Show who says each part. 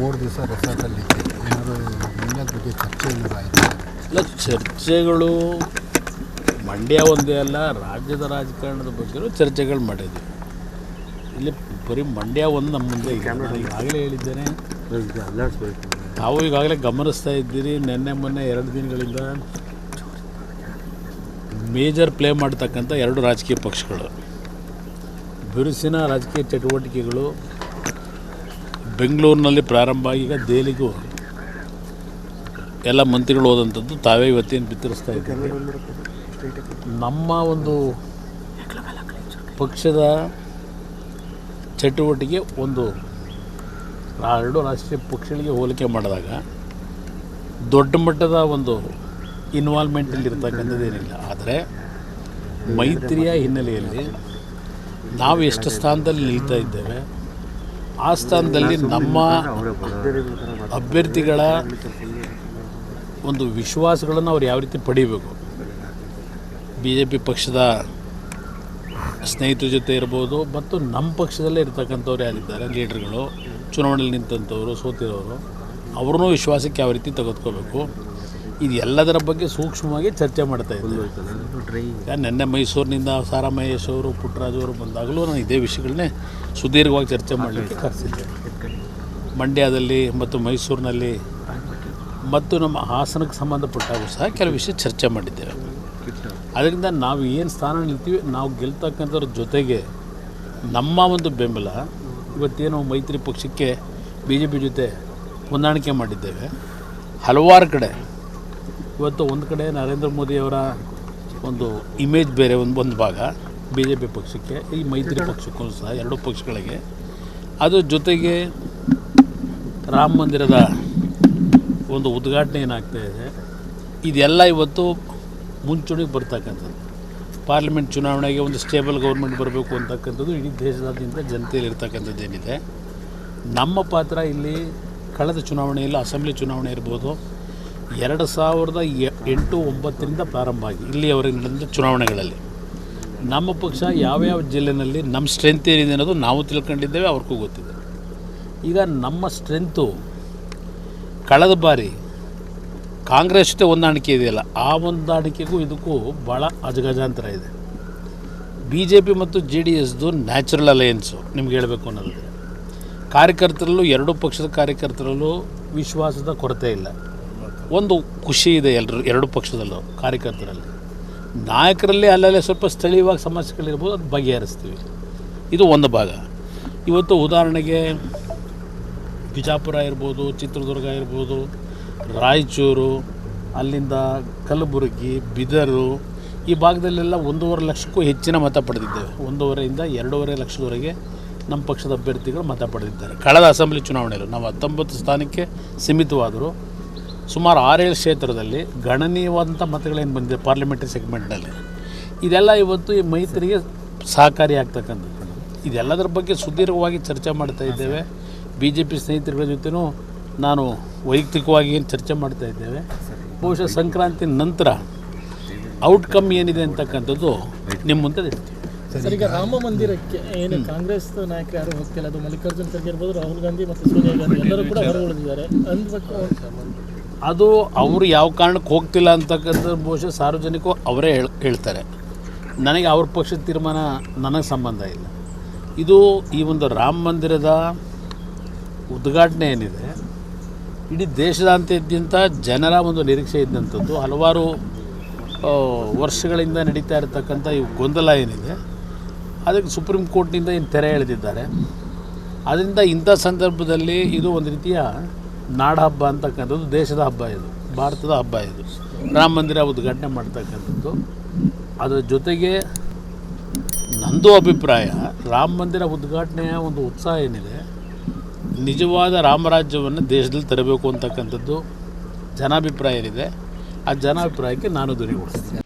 Speaker 1: ಮೂರು ದಿವಸ ರೆಸಾರ್ಟಲ್ಲಿ ಏನಾದರೂ ಮಂಡ್ಯದ ಬಗ್ಗೆ ಚರ್ಚೆ ಏನಾದ್ರು ಆಯಿತು?
Speaker 2: ಇಲ್ಲ ಚರ್ಚೆಗಳು ಮಂಡ್ಯ ಒಂದೇ ಅಲ್ಲ ರಾಜ್ಯದ ರಾಜಕಾರಣದ ಬಗ್ಗೆ ಚರ್ಚೆಗಳು ಮಾಡಿದ್ವಿ. ಇಲ್ಲಿ ಬರೀ ಮಂಡ್ಯ ಒಂದು ನಮ್ಮ ಮುಂದೆ ಈಗಾಗಲೇ ಹೇಳಿದ್ದೇನೆ. ತಾವು ಈಗಾಗಲೇ ಗಮನಿಸ್ತಾ ಇದ್ದೀರಿ ನಿನ್ನೆ ಮೊನ್ನೆ ಎರಡು ದಿನಗಳಿಂದ ಮೇಜರ್ ಪ್ಲೇ ಮಾಡ್ತಕ್ಕಂಥ ಎರಡು ರಾಜಕೀಯ ಪಕ್ಷಗಳು. ಬಿರುಸಿನ ರಾಜಕೀಯ ಚಟುವಟಿಕೆಗಳು ಬೆಂಗಳೂರಿನಲ್ಲಿ ಪ್ರಾರಂಭ ಆಗಿ ಈಗ ದೆಹಲಿಗೂ. ಎಲ್ಲ ಮಂತ್ರಿಗಳು ಹೋದಂಥದ್ದು, ತಾವೇ ಇವತ್ತೇನು ಬಿತ್ತರಿಸ್ತಾ ಇದ್ದೀವಿ ನಮ್ಮ ಒಂದು ಪಕ್ಷದ ಚಟುವಟಿಕೆ ಒಂದು ಎರಡು ರಾಷ್ಟ್ರೀಯ ಪಕ್ಷಗಳಿಗೆ ಹೋಲಿಕೆ ಮಾಡಿದಾಗ ದೊಡ್ಡ ಮಟ್ಟದ ಒಂದು ಇನ್ವಾಲ್ವ್ಮೆಂಟಲ್ಲಿ ಇರ್ತಕ್ಕಂಥದ್ದೇನಿಲ್ಲ ಆದರೆ ಮೈತ್ರಿಯ ಹಿನ್ನೆಲೆಯಲ್ಲಿ ನಾವು ಎಷ್ಟು ಸ್ಥಾನದಲ್ಲಿ ನಿಲ್ತಾ ಇದ್ದೇವೆ ಆ ಸ್ಥಾನದಲ್ಲಿ ನಮ್ಮ ಅಭ್ಯರ್ಥಿಗಳ ಒಂದು ವಿಶ್ವಾಸಗಳನ್ನು ಅವ್ರು ಯಾವ ರೀತಿ ಪಡಿಬೇಕು? ಬಿ ಜೆ ಪಿ ಪಕ್ಷದ ಸ್ನೇಹಿತರ ಜೊತೆ ಇರ್ಬೋದು ಮತ್ತು ನಮ್ಮ ಪಕ್ಷದಲ್ಲೇ ಇರ್ತಕ್ಕಂಥವ್ರು ಯಾರಿದ್ದಾರೆ ಲೀಡರ್ಗಳು ಚುನಾವಣೆಯಲ್ಲಿ ನಿಂತಂಥವ್ರು ಸೋತಿರೋರು ಅವ್ರನ್ನೂ ವಿಶ್ವಾಸಕ್ಕೆ ಯಾವ ರೀತಿ ತೆಗೆದುಕೋಬೇಕು? ಇದು ಎಲ್ಲದರ ಬಗ್ಗೆ ಸೂಕ್ಷ್ಮವಾಗಿ ಚರ್ಚೆ ಮಾಡ್ತಾ ಇದ್ದೀವಿ ಈಗ ನಿನ್ನೆ ಮೈಸೂರಿನಿಂದ ಸಾರಾ ಮಹೇಶ್ ಅವರು ಪುಟ್ಟರಾಜು ಅವರು ಬಂದಾಗಲೂ ನಾನು ಇದೇ ವಿಷಯಗಳನ್ನೇ ಸುದೀರ್ಘವಾಗಿ ಚರ್ಚೆ ಮಾಡಲಿಕ್ಕೆ ಕರೆಸಿದ್ದೆ. ಮಂಡ್ಯದಲ್ಲಿ ಮತ್ತು ಮೈಸೂರಿನಲ್ಲಿ ಮತ್ತು ನಮ್ಮ ಹಾಸನಕ್ಕೆ ಸಂಬಂಧಪಟ್ಟಾಗೂ ಸಹ ಕೆಲವು ವಿಷಯ ಚರ್ಚೆ ಮಾಡಿದ್ದೇವೆ ಅದರಿಂದ ನಾವು ಏನು ಸ್ಥಾನ ನಿಲ್ತೀವಿ ನಾವು ಗೆಲ್ತಕ್ಕಂಥವ್ರ ಜೊತೆಗೆ ನಮ್ಮ ಒಂದು ಬೆಂಬಲ ಇವತ್ತೇನು ಮೈತ್ರಿ ಪಕ್ಷಕ್ಕೆ ಬಿ ಜೆ ಪಿ ಜೊತೆ ಹೊಂದಾಣಿಕೆ ಮಾಡಿದ್ದೇವೆ. ಹಲವಾರು ಕಡೆ ಇವತ್ತು ಒಂದು ಕಡೆ ನರೇಂದ್ರ ಮೋದಿಯವರ ಒಂದು ಇಮೇಜ್ ಬೇರೆ ಒಂದು ಒಂದು ಭಾಗ. ಬಿ ಜೆ ಪಿ ಪಕ್ಷಕ್ಕೆ, ಈ ಮೈತ್ರಿ ಪಕ್ಷಕ್ಕೂ ಸಹ, ಎರಡು ಪಕ್ಷಗಳಿಗೆ. ಅದರ ಜೊತೆಗೆ ರಾಮ ಮಂದಿರದ ಒಂದು ಉದ್ಘಾಟನೆ ಏನಾಗ್ತಾ ಇದೆ, ಇದೆಲ್ಲ ಇವತ್ತು ಮುಂಚೂಣಿಗೆ ಬರ್ತಕ್ಕಂಥದ್ದು. ಪಾರ್ಲಿಮೆಂಟ್ ಚುನಾವಣೆಗೆ ಒಂದು ಸ್ಟೇಬಲ್ ಗೌರ್ಮೆಂಟ್ ಬರಬೇಕು ಅಂತಕ್ಕಂಥದ್ದು ಇಡೀ ದೇಶದಾದ್ಯಂತ ಜನತೆಯಲ್ಲಿ ಏನಿದೆ. ನಮ್ಮ ಪಾತ್ರ ಇಲ್ಲಿ ಕಳೆದ ಚುನಾವಣೆಯಲ್ಲಿ, ಅಸೆಂಬ್ಲಿ ಚುನಾವಣೆ ಇರ್ಬೋದು ಎರಡು ಸಾವಿರದ ಎಂಟು ಒಂಬತ್ತರಿಂದ ಪ್ರಾರಂಭ ಆಗಿ ಇಲ್ಲಿಯವರೆಗಿನ ಚುನಾವಣೆಗಳಲ್ಲಿ ನಮ್ಮ ಪಕ್ಷ ಯಾವ್ಯಾವ ಜಿಲ್ಲೆನಲ್ಲಿ ನಮ್ಮ ಸ್ಟ್ರೆಂತ್ ಏನಿದೆ ಅನ್ನೋದು ನಾವು ತಿಳ್ಕೊಂಡಿದ್ದೇವೆ, ಅವ್ರಿಗೂ ಗೊತ್ತಿದೆ. ಈಗ ನಮ್ಮ ಸ್ಟ್ರೆಂತು ಕಳೆದ ಬಾರಿ ಕಾಂಗ್ರೆಸ್ ಜೊತೆ ಹೊಂದಾಣಿಕೆ ಇದೆಯಲ್ಲ, ಆ ಹೊಂದಾಣಿಕೆಗೂ ಇದಕ್ಕೂ ಭಾಳ ಅಜಗಜಾಂತರ ಇದೆ. ಬಿ ಜೆ ಪಿ ಮತ್ತು ಜೆ ಡಿ ಎಸ್ದು ನ್ಯಾಚುರಲ್ ಅಲಯನ್ಸು ನಿಮ್ಗೆ ಹೇಳಬೇಕು ಅನ್ನೋದು. ಕಾರ್ಯಕರ್ತರಲ್ಲೂ, ಎರಡೂ ಪಕ್ಷದ ಕಾರ್ಯಕರ್ತರಲ್ಲೂ ವಿಶ್ವಾಸದ ಕೊರತೆ ಇಲ್ಲ. ಒಂದು ಖುಷಿ ಇದೆ ಎಲ್ಲರೂ ಎರಡು ಪಕ್ಷದಲ್ಲೂ, ಕಾರ್ಯಕರ್ತರಲ್ಲಿ. ನಾಯಕರಲ್ಲಿ ಅಲ್ಲಲ್ಲೇ ಸ್ವಲ್ಪ ಸ್ಥಳೀಯವಾಗಿ ಸಮಸ್ಯೆಗಳಿರ್ಬೋದು, ಅದು ಬಗೆಹರಿಸ್ತೀವಿ. ಇದು ಒಂದು ಭಾಗ. ಇವತ್ತು ಉದಾಹರಣೆಗೆ ಬಿಜಾಪುರ ಇರ್ಬೋದು, ಚಿತ್ರದುರ್ಗ ಇರ್ಬೋದು, ರಾಯಚೂರು, ಅಲ್ಲಿಂದ ಕಲಬುರಗಿ, ಬಿದರು, ಈ ಭಾಗದಲ್ಲೆಲ್ಲ ಒಂದೂವರೆ ಲಕ್ಷಕ್ಕೂ ಹೆಚ್ಚಿನ ಮತ ಪಡೆದಿದ್ದೇವೆ. ಒಂದೂವರೆಯಿಂದ ಎರಡೂವರೆ ಲಕ್ಷದವರೆಗೆ ನಮ್ಮ ಪಕ್ಷದ ಅಭ್ಯರ್ಥಿಗಳು ಮತ ಪಡೆದಿದ್ದಾರೆ. ಕಳೆದ ಅಸೆಂಬ್ಲಿ ಚುನಾವಣೆಯಲ್ಲಿ, ನಾವು ಹತ್ತೊಂಬತ್ತು ಸ್ಥಾನಕ್ಕೆ ಸೀಮಿತವಾದರೂ ಸುಮಾರು ಆರೇಳು ಕ್ಷೇತ್ರದಲ್ಲಿ ಗಣನೀಯವಾದಂಥ ಮತಗಳೇನು ಬಂದಿದೆ ಪಾರ್ಲಿಮೆಂಟ್ರಿ ಸೆಗ್ಮೆಂಟ್ನಲ್ಲಿ. ಇದೆಲ್ಲ ಇವತ್ತು ಈ ಮೈತ್ರಿಗೆ ಸಹಕಾರಿಯಾಗ್ತಕ್ಕಂಥದ್ದು ಇದೆಲ್ಲದರ ಬಗ್ಗೆ ಸುದೀರ್ಘವಾಗಿ ಚರ್ಚೆ ಮಾಡ್ತಾ ಇದ್ದೇವೆ. ಬಿ ಜೆ ಪಿ ಸ್ನೇಹಿತರುಗಳ ಜೊತೆನೂ ನಾನು ವೈಯಕ್ತಿಕವಾಗಿ ಏನು ಚರ್ಚೆ ಮಾಡ್ತಾ ಇದ್ದೇವೆ. ಬಹುಶಃ ಸಂಕ್ರಾಂತಿ ನಂತರ ಔಟ್ಕಮ್ ಏನಿದೆ ಅಂತಕ್ಕಂಥದ್ದು ನಿಮ್ಮ ಮುಂದೆ
Speaker 3: ಈಗ ರಾಮ ಮಂದಿರಕ್ಕೆ ಏನು ಕಾಂಗ್ರೆಸ್ ನಾಯಕರು ಯಾರು ಹೋಗ್ತಿಲ್ಲ. ಅದು ಮಲ್ಲಿಕಾರ್ಜುನ್ ಖರ್ಗೆ ಇರ್ಬೋದು, ರಾಹುಲ್ ಗಾಂಧಿ ಮತ್ತು ಸೋನಿಯಾ ಗಾಂಧಿ ಎಲ್ಲರೂ ಕೂಡ ಹೊರಗುಳಿದಿದ್ದಾರೆ. ಅಂದ್ಬಿಟ್ಟು
Speaker 2: ಅದು ಅವರು ಯಾವ ಕಾರಣಕ್ಕೆ ಹೋಗ್ತಿಲ್ಲ ಅಂತಕ್ಕಂಥ ಬಹುಶಃ ಸಾರ್ವಜನಿಕರು ಅವರೇ ಹೇಳ್, ಹೇಳ್ತಾರೆ. ನನಗೆ ಅವ್ರ ಪಕ್ಷದ ತೀರ್ಮಾನ ನನಗೆ ಸಂಬಂಧ ಇಲ್ಲ. ಇದು ಈ ಒಂದು ರಾಮ ಮಂದಿರದ ಉದ್ಘಾಟನೆ ಏನಿದೆ, ಇಡೀ ದೇಶದಾದ್ಯಂತ ಜನರ ಒಂದು ನಿರೀಕ್ಷೆ ಇದ್ದಂಥದ್ದು. ಹಲವಾರು ವರ್ಷಗಳಿಂದ ನಡೀತಾ ಇರತಕ್ಕಂಥ ಈ ಗೊಂದಲ ಏನಿದೆ, ಅದಕ್ಕೆ ಸುಪ್ರೀಂ ಕೋರ್ಟ್ನಿಂದ ಏನು ತೆರೆ ಎಳೆದಿದ್ದಾರೆ. ಅದರಿಂದ ಇಂಥ ಸಂದರ್ಭದಲ್ಲಿ ಇದು ಒಂದು ರೀತಿಯ ನಾಡ ಹಬ್ಬ ಅಂತಕ್ಕಂಥದ್ದು ದೇಶದ ಹಬ್ಬ ಇದು, ಭಾರತದ ಹಬ್ಬ ಇದು. ರಾಮ ಮಂದಿರ ಉದ್ಘಾಟನೆ ಮಾಡ್ತಕ್ಕಂಥದ್ದು. ಅದರ ಜೊತೆಗೆ ನಂದು ಅಭಿಪ್ರಾಯ, ರಾಮ ಮಂದಿರ ಉದ್ಘಾಟನೆಯ ಒಂದು ಉತ್ಸಾಹ ಏನಿದೆ, ನಿಜವಾದ ರಾಮರಾಜ್ಯವನ್ನು ದೇಶದಲ್ಲಿ ತರಬೇಕು ಅಂತಕ್ಕಂಥದ್ದು ಜನಾಭಿಪ್ರಾಯ ಏನಿದೆ, ಆ ಜನಾಭಿಪ್ರಾಯಕ್ಕೆ ನಾನು ಧ್ವನಿಗೂಡಿಸ್ತೀನಿ